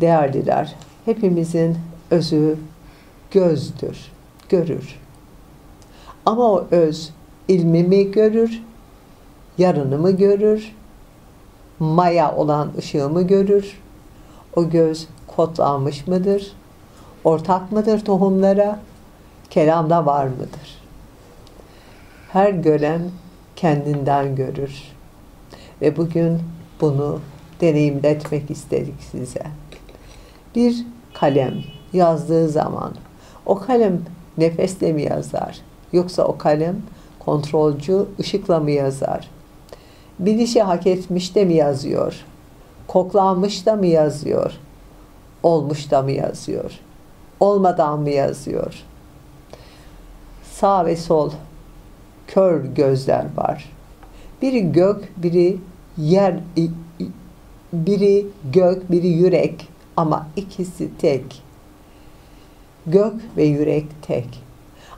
Değerliler, hepimizin özü gözdür, görür. Ama o öz ilmi mi görür, yarını mı görür, maya olan ışığı mı görür, o göz kodlanmış mıdır, ortak mıdır tohumlara, kelamda var mıdır? Her gören kendinden görür. Ve bugün bunu deneyimletmek istedik size. Bir kalem yazdığı zaman o kalem nefesle mi yazar? Yoksa o kalem kontrolcü ışıkla mı yazar? Bilişi hak etmiş de mi yazıyor? Koklanmış da mı yazıyor? Olmuş da mı yazıyor? Olmadan mı yazıyor? Sağ ve sol kör gözler var. Biri gök, biri yer, biri gök, biri yürek ama ikisi tek. Gök ve yürek tek.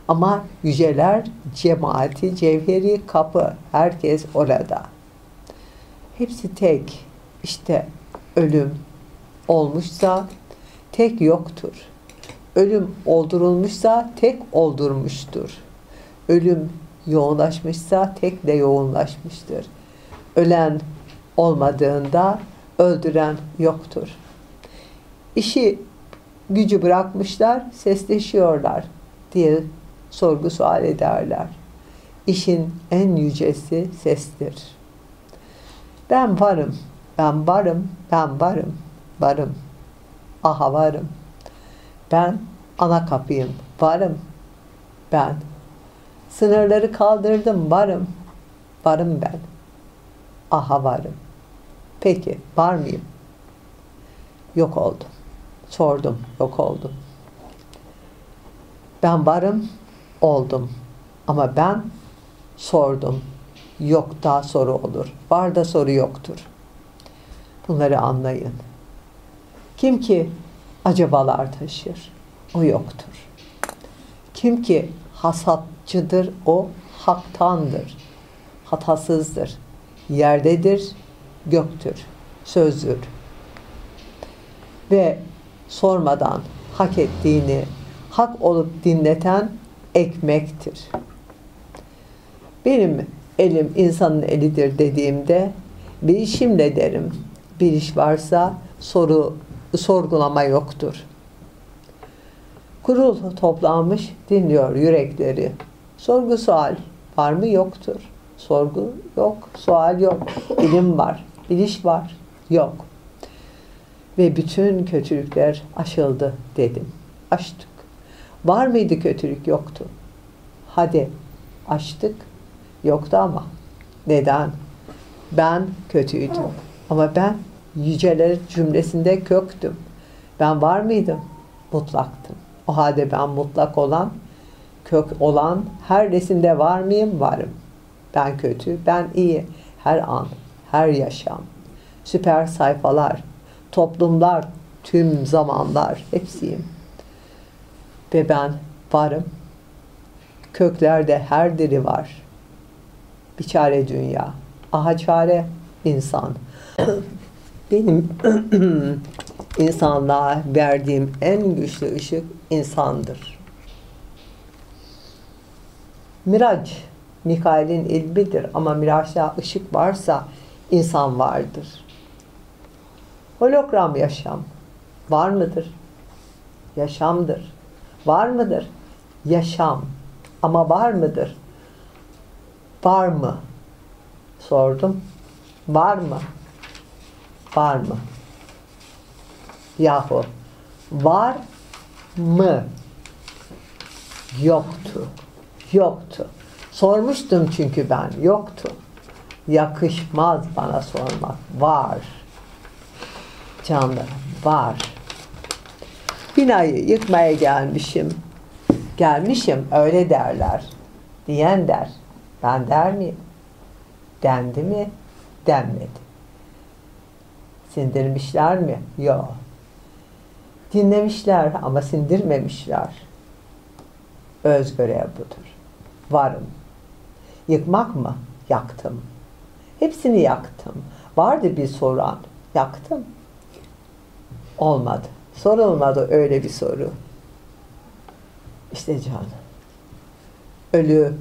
Ama yüceler cemaati, cevheri kapı. Herkes orada. Hepsi tek. İşte ölüm olmuşsa tek yoktur. Ölüm oldurulmuşsa tek oldurmuştur. Ölüm yoğunlaşmışsa tek de yoğunlaşmıştır. Ölen olmadığında öldüren yoktur. İşi gücü bırakmışlar, sesleşiyorlar diye sorgu sual ederler. İşin en yücesi sestir. Ben varım, ben varım, ben varım, varım. Aha varım. Ben ana kapıyım, varım. Ben Sınırları kaldırdım, varım. Varım ben. Aha varım. Peki, var mıyım? Yok oldum. Sordum, yok oldum. Ben varım, oldum. Ama ben sordum. Yok da soru olur. Var da soru yoktur. Bunları anlayın. Kim ki acabalar taşır, o yoktur. Kim ki hasatçıdır, o haktandır. Hatasızdır. Yerdedir, göktür, sözdür. Ve sormadan hak ettiğini hak olup dinleten ekmektir. Benim elim insanın elidir dediğimde bir işimle derim. Bir iş varsa soru sorgulama yoktur. Kurul toplanmış dinliyor yürekleri. Sorgu sual var mı yoktur. Sorgu yok, sual yok. İlim var, biliş var, yok. Ve bütün kötülükler aşıldı dedim. Açtık. Var mıydı kötülük? Yoktu. Hadi açtık. Yoktu ama. Neden? Ben kötüydüm. Ama ben yüceler cümlesinde köktüm. Ben var mıydım? Mutlaktım. O halde ben mutlak olan, kök olan her resimde var mıyım? Varım. Ben kötü, ben iyi. Her an, her yaşam. Süper sayfalar, toplumlar, tüm zamanlar hepsiyim. Ve ben varım. Köklerde her diri var. Bir çare dünya. Aha çare insan. Benim insanlığa verdiğim en güçlü ışık insandır. Miraç, Mikail'in ilmidir ama Miraç'ta ışık varsa insan vardır. Hologram yaşam var mıdır? Yaşamdır. Var mıdır? Yaşam. Ama var mıdır? Var mı? Sordum. Var mı? Var mı? Yahu var mı? Yoktu. Yoktu. Sormuştum çünkü ben. Yoktu. Yakışmaz bana sormak. Var. Canlarım var. Binayı yıkmaya gelmişim. Gelmişim öyle derler. Diyen der. Ben der miyim? Dendi mi? Denmedi. Sindirmişler mi? Yok. Dinlemişler ama sindirmemişler. Öz görev budur. Varım. Yıkmak mı? Yaktım. Hepsini yaktım. Vardı bir soran. Yaktım. Olmadı. Sorulmadı öyle bir soru. İşte can. Ölü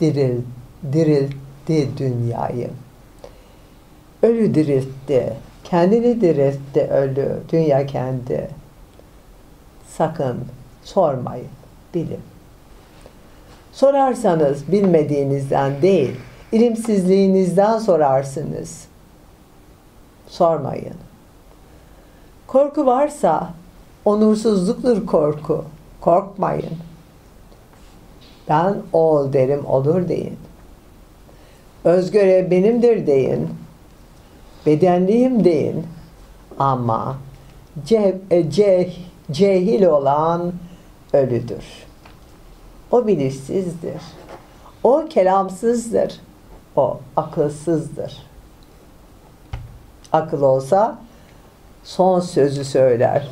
diril, diriltti dünyayı. Ölü diriltti. Kendini diriltti ölü. Dünya kendi. Sakın sormayın. Bilin. Sorarsanız bilmediğinizden değil, ilimsizliğinizden sorarsınız. Sormayın. Korku varsa onursuzluktur korku. Korkmayın. Ben ol derim olur deyin. Özgörev benimdir deyin. Bedenliyim deyin. Ama ce, ce, cehil olan ölüdür. O bilişsizdir. O kelamsızdır. O akılsızdır. Akıl olsa son sözü söyler.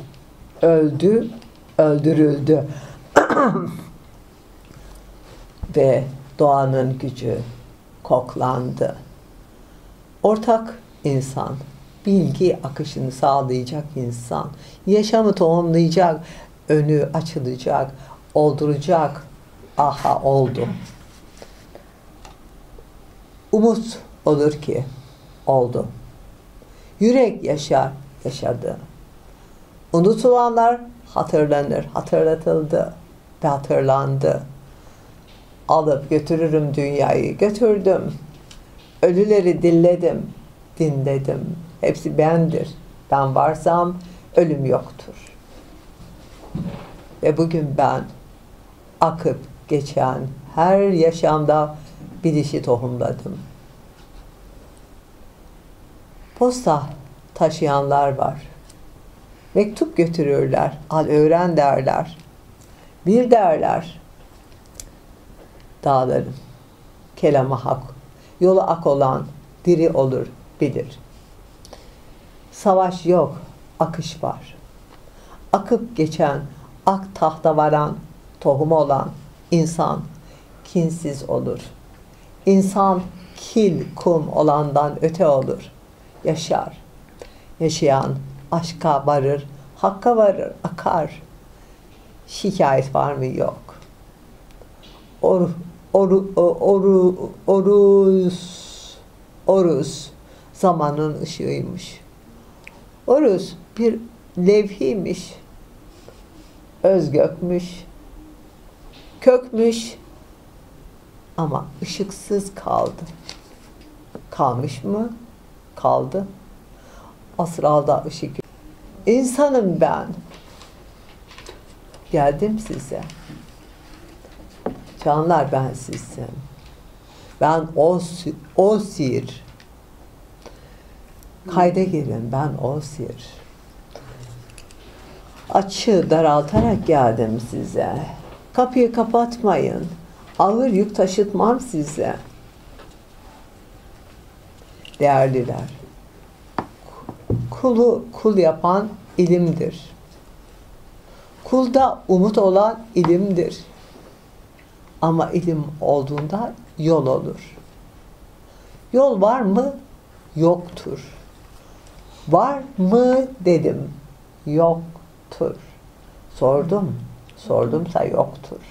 Öldü, öldürüldü. Ve doğanın gücü koklandı. Ortak insan, bilgi akışını sağlayacak insan, yaşamı tohumlayacak, önü açılacak, olduracak. Aha oldu. Umut olur ki oldu. Yürek yaşar, yaşadı. Unutulanlar hatırlanır, hatırlatıldı ve hatırlandı. Alıp götürürüm dünyayı, götürdüm. Ölüleri dilledim, dinledim. Hepsi bendir. Ben varsam ölüm yoktur. Ve bugün ben akıp geçen her yaşamda bilişi tohumladım. Posta taşıyanlar var. Mektup götürürler. Al öğren derler. Bir derler. Dağlarım. Kelama hak. Yolu ak olan diri olur, bilir. Savaş yok, akış var. Akıp geçen, ak tahta varan, tohum olan insan kinsiz olur. İnsan kil, kum olandan öte olur. Yaşar. Yaşayan aşka varır, hakka varır, akar. Şikayet var mı? Yok. Or, oru, oru, orus, orus zamanın ışığıymış. Orus bir levhiymiş. Özgökmüş. Kökmüş. Ama ışıksız kaldı. Kalmış mı? Kaldı. Asralda ışık. İnsanım ben. Geldim size. Canlar ben sizim. Ben Osir. Osir. Kayda girin ben Osir. Açı daraltarak geldim size. Kapıyı kapatmayın. Ağır yük taşıtmam size. Değerliler. Kulu kul yapan ilimdir. Kulda umut olan ilimdir. Ama ilim olduğunda yol olur. Yol var mı? Yoktur. Var mı dedim. Yoktur. Sordum. Sordumsa yoktur.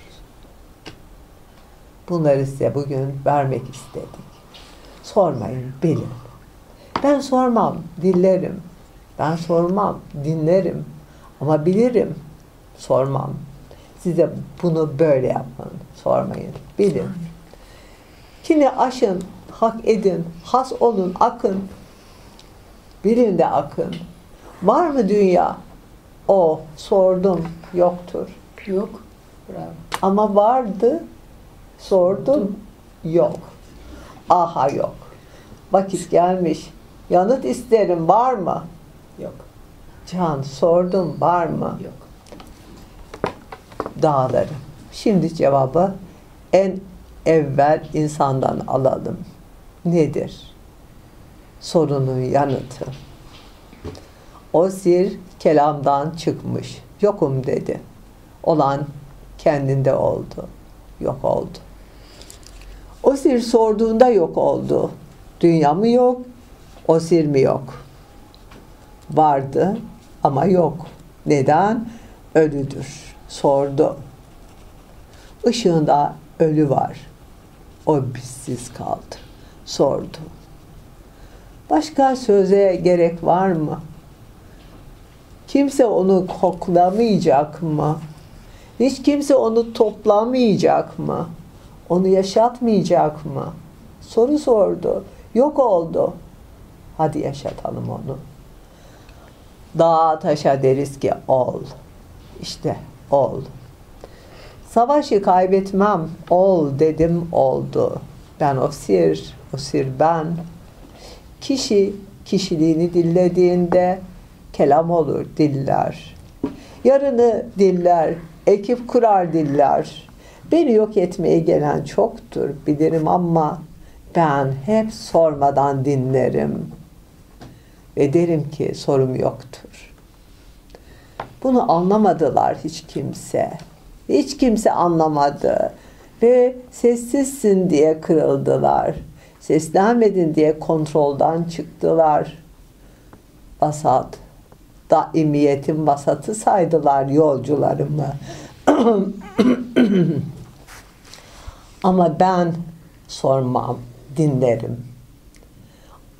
Bunları size bugün vermek istedik. Sormayın, bilin. Ben sormam, dillerim. Ben sormam, dinlerim. Ama bilirim, sormam. Size bunu böyle yapın, sormayın, bilin. Kini aşın, hak edin, has olun, akın. Bilin de akın. Var mı dünya? O, sordum, yoktur. Yok. Bravo. Ama vardı, sordum, yok. Aha yok. Vakit gelmiş. Yanıt isterim, var mı? Yok. Can, sordum, var mı? Yok. Dağları. Şimdi cevabı en evvel insandan alalım. Nedir? Sorunun yanıtı. O sir kelamdan çıkmış. Yokum dedi. Olan kendinde oldu. Yok oldu. O sir sorduğunda yok oldu. Dünya mı yok? O sir mi yok? Vardı, ama yok. Neden? Ölüdür. Sordu. Işığında ölü var. O bizsiz kaldı. Sordu. Başka söze gerek var mı? Kimse onu koklamayacak mı? Hiç kimse onu toplamayacak mı? Onu yaşatmayacak mı? Soru sordu. Yok oldu. Hadi yaşatalım onu. Dağa taşa deriz ki ol. İşte ol. Savaşı kaybetmem. Ol dedim oldu. Ben o sir, o sir ben. Kişi kişiliğini dillediğinde kelam olur diller. Yarını diller, ekip kurar diller. Beni yok etmeye gelen çoktur bilirim ama ben hep sormadan dinlerim. Ve derim ki sorum yoktur. Bunu anlamadılar hiç kimse. Hiç kimse anlamadı. Ve sessizsin diye kırıldılar. Seslenmedin diye kontroldan çıktılar. Vasat, daimiyetin vasatı saydılar yolcularımı. Ama ben sormam, dinlerim.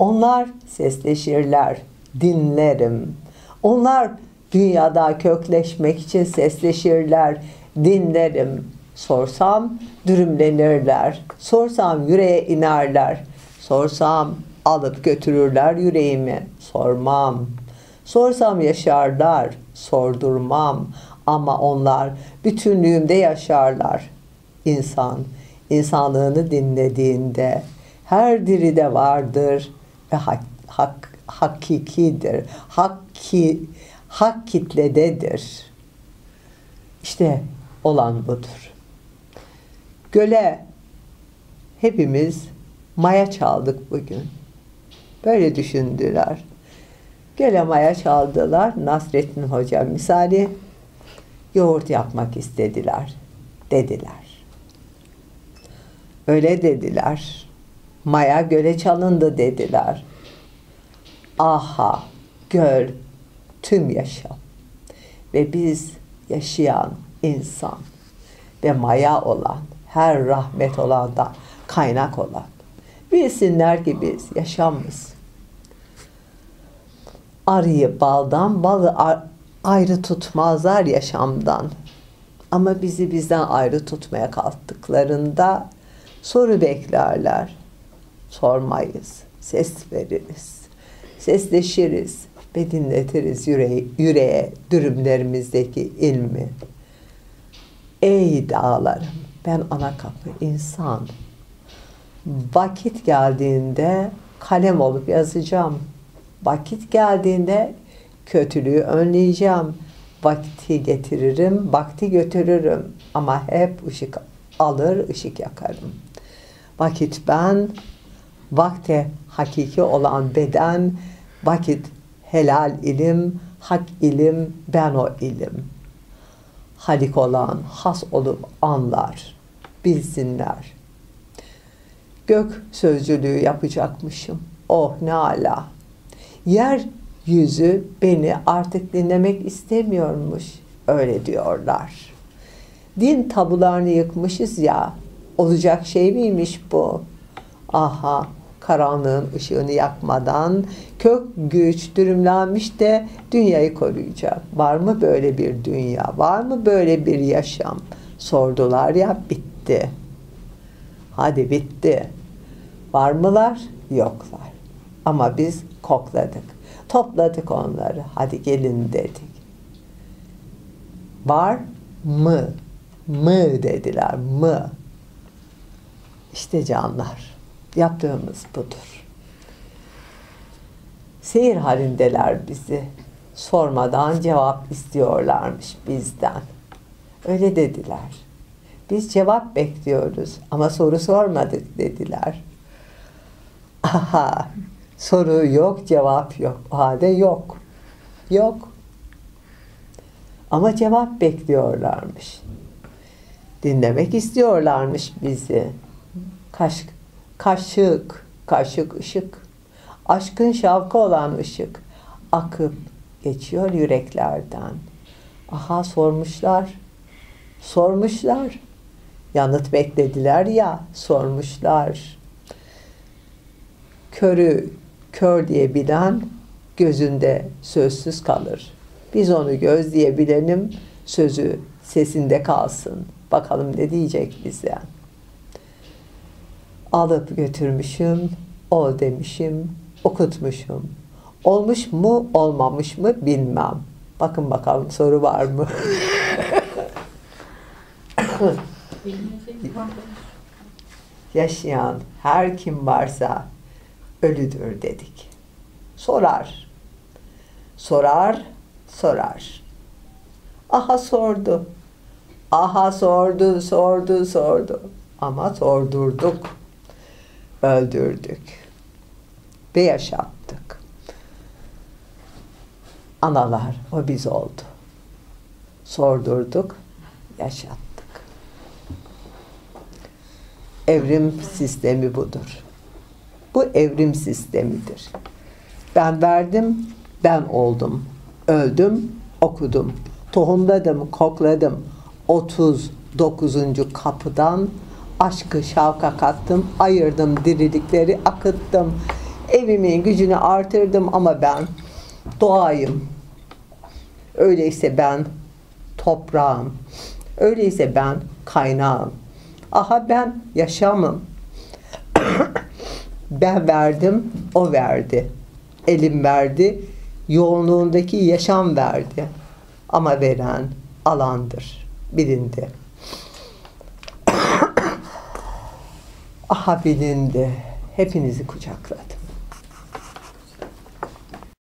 Onlar sesleşirler, dinlerim. Onlar dünyada kökleşmek için sesleşirler, dinlerim. Sorsam dürümlenirler. Sorsam yüreğe inerler. Sorsam alıp götürürler yüreğimi. Sormam. Sorsam yaşarlar. Sordurmam. Ama onlar bütünlüğümde yaşarlar. İnsan, insanlığını dinlediğinde her diride vardır ve hak, hak, hakikidir. Hakki, hak kitlededir. İşte olan budur. Göle hepimiz maya çaldık bugün. Böyle düşündüler. Göle maya çaldılar. Nasrettin Hoca misali yoğurt yapmak istediler. Dediler. Öyle dediler. Maya göle çalındı dediler. Aha göl tüm yaşam. Ve biz yaşayan insan ve maya olan, her rahmet olan da kaynak olan. Bilsinler ki biz yaşamız. Arıyı baldan, balı ayrı tutmazlar yaşamdan. Ama bizi bizden ayrı tutmaya kalktıklarında soru beklerler. Sormayız, ses veririz, sesleşiriz ve dinletiriz yüreğe, yüreğe dürümlerimizdeki ilmi. Ey dağlarım, ben ana kapı insan. Vakit geldiğinde kalem olup yazacağım. Vakit geldiğinde kötülüğü önleyeceğim. Vakti getiririm, vakti götürürüm. Ama hep ışık alır, ışık yakarım. Vakit ben, vakte hakiki olan beden, vakit helal ilim, hak ilim, ben o ilim. Halik olan, has olup anlar, bilsinler. Gök sözcülüğü yapacakmışım. Oh ne ala. Yer yüzü beni artık dinlemek istemiyormuş. Öyle diyorlar. Din tabularını yıkmışız ya. Olacak şey miymiş bu? Aha karanlığın ışığını yakmadan kök güç dürümlenmiş de dünyayı koruyacak. Var mı böyle bir dünya? Var mı böyle bir yaşam? Sordular ya bitti. Hadi bitti. Var mılar? Yoklar. Ama biz kokladık. Topladık onları. Hadi gelin dedik. Var mı? Mı dediler. Mı? İşte canlar. Yaptığımız budur. Seyir halindeler bizi. Sormadan cevap istiyorlarmış bizden. Öyle dediler. Biz cevap bekliyoruz ama soru sormadık dediler. Aha, soru yok, cevap yok. O halde yok. Yok. Ama cevap bekliyorlarmış. Dinlemek istiyorlarmış bizi. Kaş, kaşık, kaşık ışık. Aşkın şavkı olan ışık. Akıp geçiyor yüreklerden. Aha sormuşlar. Sormuşlar. Yanıt beklediler ya sormuşlar. Körü kör diye bilen gözünde sözsüz kalır. Biz onu göz diye bilenim sözü sesinde kalsın. Bakalım ne diyecek bize. Alıp götürmüşüm, ol demişim, okutmuşum. Olmuş mu, olmamış mı bilmem. Bakın bakalım soru var mı? Yaşayan her kim varsa ölüdür dedik. Sorar. Sorar, sorar. Aha sordu. Aha sordu, sordu, sordu. Ama sordurduk. Öldürdük. Ve yaşattık. Analar o biz oldu. Sordurduk, yaşattık. Evrim sistemi budur. Bu evrim sistemidir. Ben verdim, ben oldum. Öldüm, okudum. Tohumladım, kokladım. 39. kapıdan aşkı şavka kattım, ayırdım dirilikleri, akıttım. Evimin gücünü artırdım ama ben doğayım. Öyleyse ben toprağım. Öyleyse ben kaynağım. Aha ben yaşamım. ben verdim, o verdi. Elim verdi, yoğunluğundaki yaşam verdi. Ama veren alandır, bilindi. Aha bilindi. Hepinizi kucakladı.